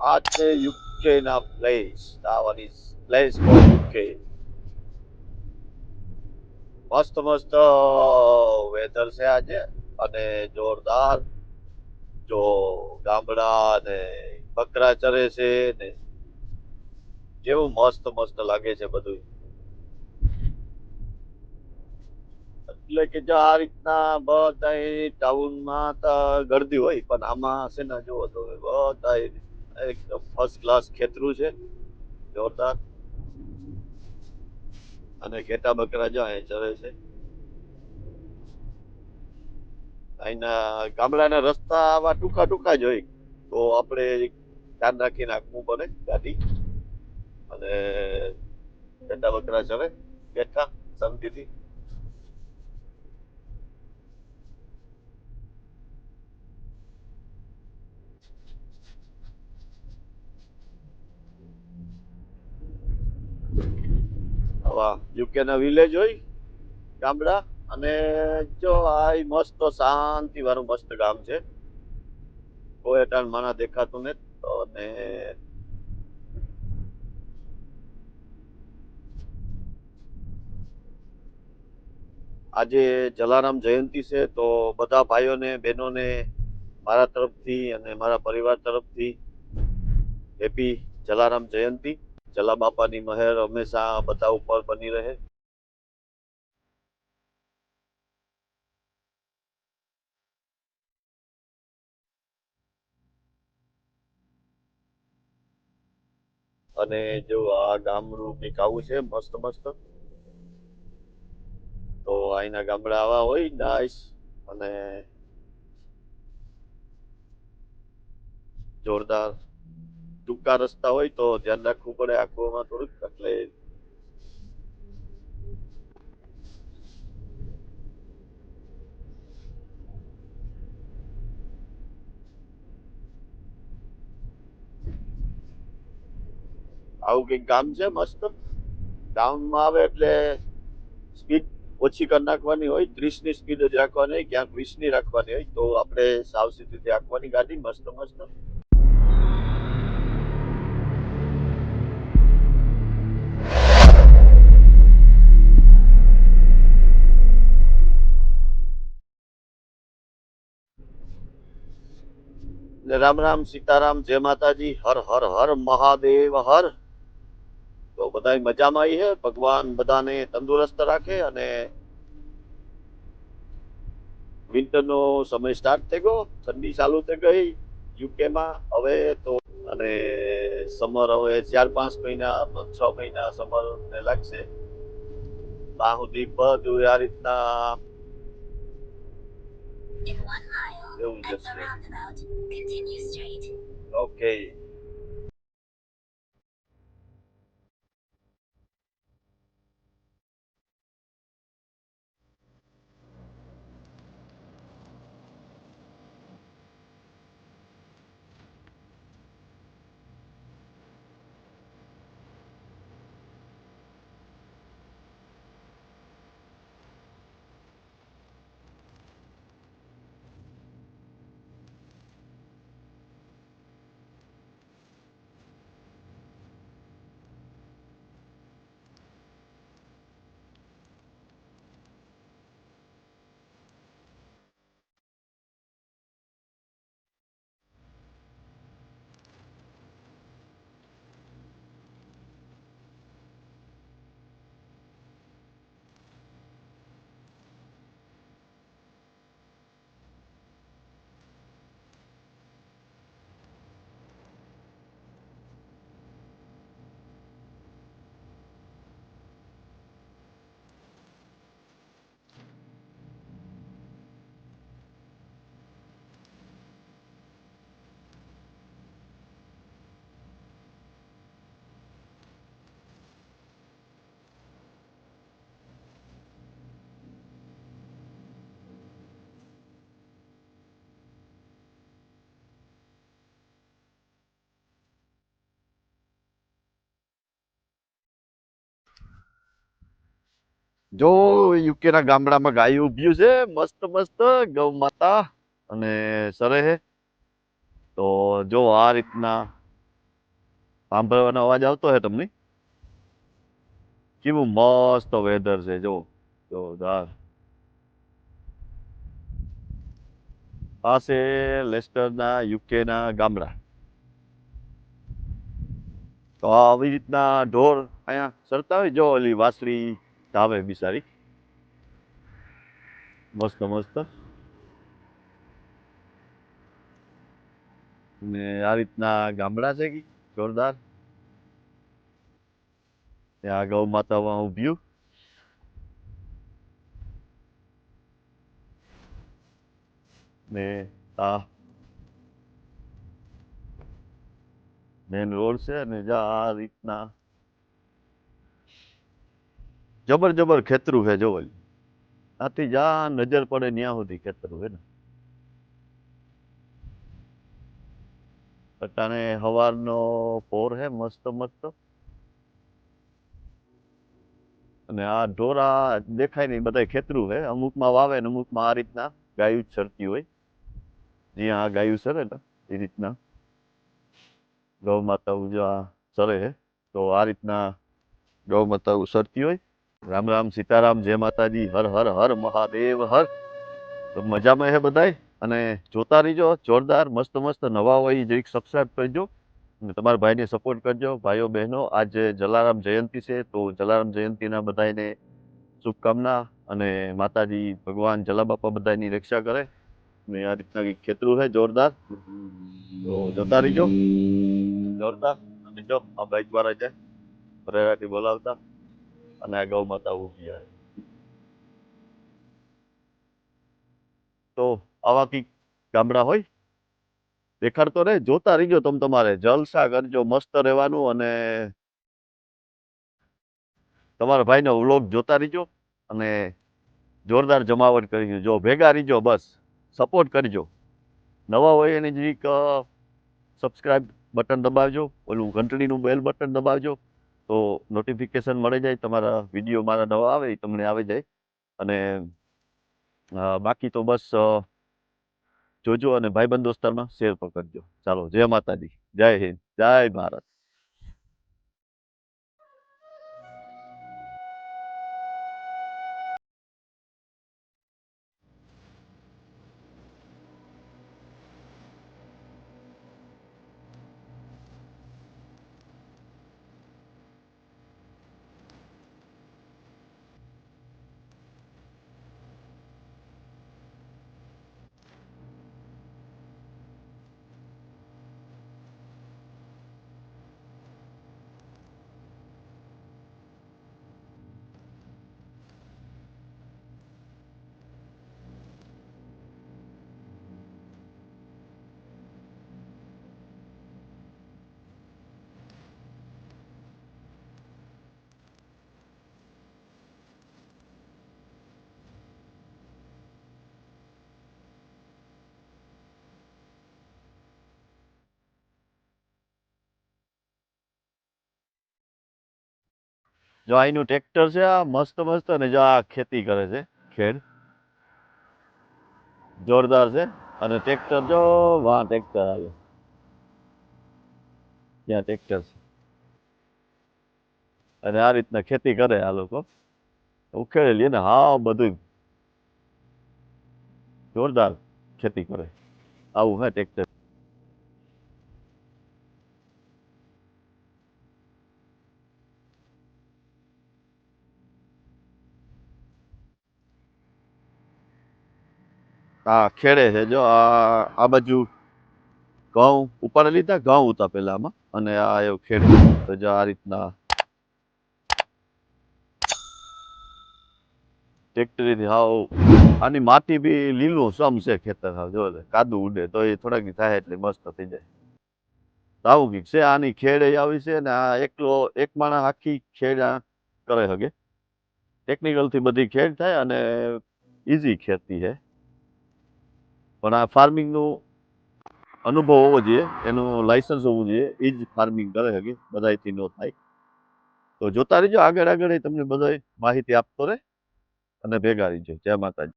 આ UK ના place આ one is place for UK મસ્ત મસ્ત વેધર છે આજે. અને જોરદાર, જો ગામડા ને બકરા ચરે છે ને કેવું મસ્ત મસ્ત લાગે છે બધું એટલે કે જો આ રીતના બધા ટાઉનમાં તો ગરદી હોય, પણ આમાં છે ને જો તો બધા એકદમ ફર્સ્ટ ક્લાસ ખેતરું છે, જોરદાર. અને ઘેટા બકરા જો અહીં ચરે છે. અહીંના ગામડાના રસ્તા આવા ટૂંકા ટૂંકા જ હોય. તો આપણે ધ્યાન રાખીને નાખવું પડે ગાડી. અને ઘેટા બકરા ચરે, બેઠા શાંતિથી. આવા યુકેના વિલેજ હોય, ગામડા. અને જો આ મસ્ત શાંતિ વાળું મસ્ત ગામ છે. કોઈ અટાણ માના દેખાતું નથી. ને આજે જલારામ જયંતિ છે, તો બધા ભાઈઓને, બહેનોને મારા તરફથી અને મારા પરિવાર તરફથી, હેપી જલારામ જયંતિ. જલા બાપાની મહેર હંમેશા બધા ઉપર બની રહે. અને જો આ ગામડું કંઈક છે, મસ્ત મસ્ત, તો અહીંના ગામડા આવા હોય નાઈસ અને જોરદાર. ટૂંકા રસ્તા હોય તો ધ્યાન રાખવું પડે આખુંમાં થોડુંક, એટલે આવું કંઈક ગામ છે મસ્ત? ટાઉનમાં આવે એટલે સ્પીડ ઓછી કરી નાખવાની હોય, ત્રીસની સ્પીડ જ રાખવાની હોય, ક્યાંક વીસની રાખવાની હોય, તો આપણે સાવચેતીથી રાખવાની ગાડી મસ્ત મસ્ત રામ રામ સીતારામ, જય માતાજી, હર હર હર, મહાદેવ, હર. તો બધા મજામાં આવી છે ભગવાન બધાને તંદુરસ્ત રાખે અને વિન્ટરનો સમય સ્ટાર્ટ થઈ ગયો, ઠંડી ચાલુ થઈ ગઈ યુકેમાં હવે તો અને સમર હવે ચાર, પાંચ મહિના, છ મહિના સમર ને લાગશે. ત્યાં સુધી આ રીતના it was just. About, continue straight. Okay. જો યુકે ના ગામડામાં ગાયું ઉભ્યું છે, મસ્ત મસ્ત ગૌ માતા અને સરે તો જો આ રીતના સાંભળવાનો અવાજ આવતો હે તમને? કેવું મસ્ત વેધર છે, જો, જોરદાર. આ છે લેસ્ટરના યુકેના ગામડા. તો આવી રીતના ઢોર અહીંયા સરતા હોય, જો ઓલી વાસળી ધાવે બિચારી મસ્ત મસ્ત. ને આ રીતના ગામડા છે કે? જોરદાર. ત્યાં ગૌ માતામાં ઉભ્યું ને આ મેન રોડ છે અને જ્યાં આ રીતના જબર જબર ખેતરું છે જો ઓલી. આથી જા નજર પડે ત્યાં સુધી ખેતરું હે ને. અટાણે હવારનો પોર હે મસ્ત મસ્ત. અને આ ઢોરા દેખાય નહીં બધા ખેતરું હે. અમુકમાં વાવે ને અમુકમાં આ રીતના ગાયું જ ચરતી હોય. જ્યાં આ ગાયું સરે ને, એ રીતના. ગૌ માતા ઉજા સરે હે, તો આ રીતના ગૌ માતા સરતી હોય. રામ રામ સીતારામ, જય માતાજી, હર હર હર મહાદેવ હર. તો મજામાં હે બધાય? અને જોતા રહીજો, જોરદાર, મસ્ત મસ્ત નવા હોય જરીક સબસ્ક્રાઈબ કરજો. અને તમારા ભાઈને સપોર્ટ કરજો. ભાઈઓ, બહેનો, આજે જલારામ જયંતિ છે, તો જલારામ જયંતિના બધાને શુભકામના અને માતાજી, ભગવાન, જલાબાપા બધાની રક્ષા કરે. ને આ રીતના કંઈક ખેતરું છે જોરદાર. તો જોતા રહીજો. જોરદાર. અને આ બાઈક વાળા છે, પરેરાથી બોલાવતા. અને આ ગૌ માતા ઊભી તો આવા કંઈક ગામડા હોય? દેખાડતો રહે જોતા રહીજો તમ તમારે. જલસા કરજો, મસ્ત રહેવાનું અને તમારા ભાઈનો વ્લોગ જોતા રહીજો અને જોરદાર જમાવટ કરી જો, ભેગા રહીજો બસ. સપોર્ટ કરજો. નવા હોય એની જરીક સબસ્ક્રાઈબ બટન દબાવજો, ઓલું ઘંટડીનું બેલ બટન દબાવજો. તો નોટિફિકેશન મળી જાય, તમારા વીડિયો મારા નવા આવે એ તમને આવી જાય. અને બાકી તો બસ જોજો અને ભાઈબંધ દોસ્તારમાં શેર પણ કરજો. ચાલો, જય માતાજી. જય હિન્દ. જય ભારત. જો અહીંનું ટ્રેક્ટર છે આ મસ્ત મસ્ત અને જો આ ખેતી કરે છે. ખેડ. જોરદાર છે. અને ટ્રેક્ટર જો વાહ ટ્રેક્ટર આવે. ત્યાં ટ્રેક્ટર છે. અને આ રીતના ખેતી કરે આ લોકો. ઉખેડી લે ને હા બધું જોરદાર ખેતી કરે. આવું હે ટ્રેક્ટર આ ખેડે છે, જો આ આ બાજુ ઘઉં, ઉપાડે લીધા, ઘઉં હતા પેલામાં, અને આ એવું ખેડે તો જો આ રીતના ટેક્ટરીથી હાવ, આની માટી બી લીલું સમ છે ખેતર હાવ જો કાદુ ઉડે, તો એ થોડાક થાય એટલે મસ્ત થઈ જાય. આવું કંઈક છે, આની ખેડ આવી છે, ને આ એકલો, એક માણસ આખી ખેડ કરે હગે. ટેકનિકલથી બધી ખેડ થાય અને ઇઝી ખેતી છે પણ આ ફાર્મિંગનું અનુભવ હોવો જોઈએ, એનું લાયસન્સ હોવું જોઈએ એ જ ફાર્મિંગ કરે શકે બધાયથી ન થાય. તો જોતા રહીજો, આગળ આગળ એ તમને બધાય માહિતી આપતો રહે અને ભેગા રહીજો. જય માતાજી.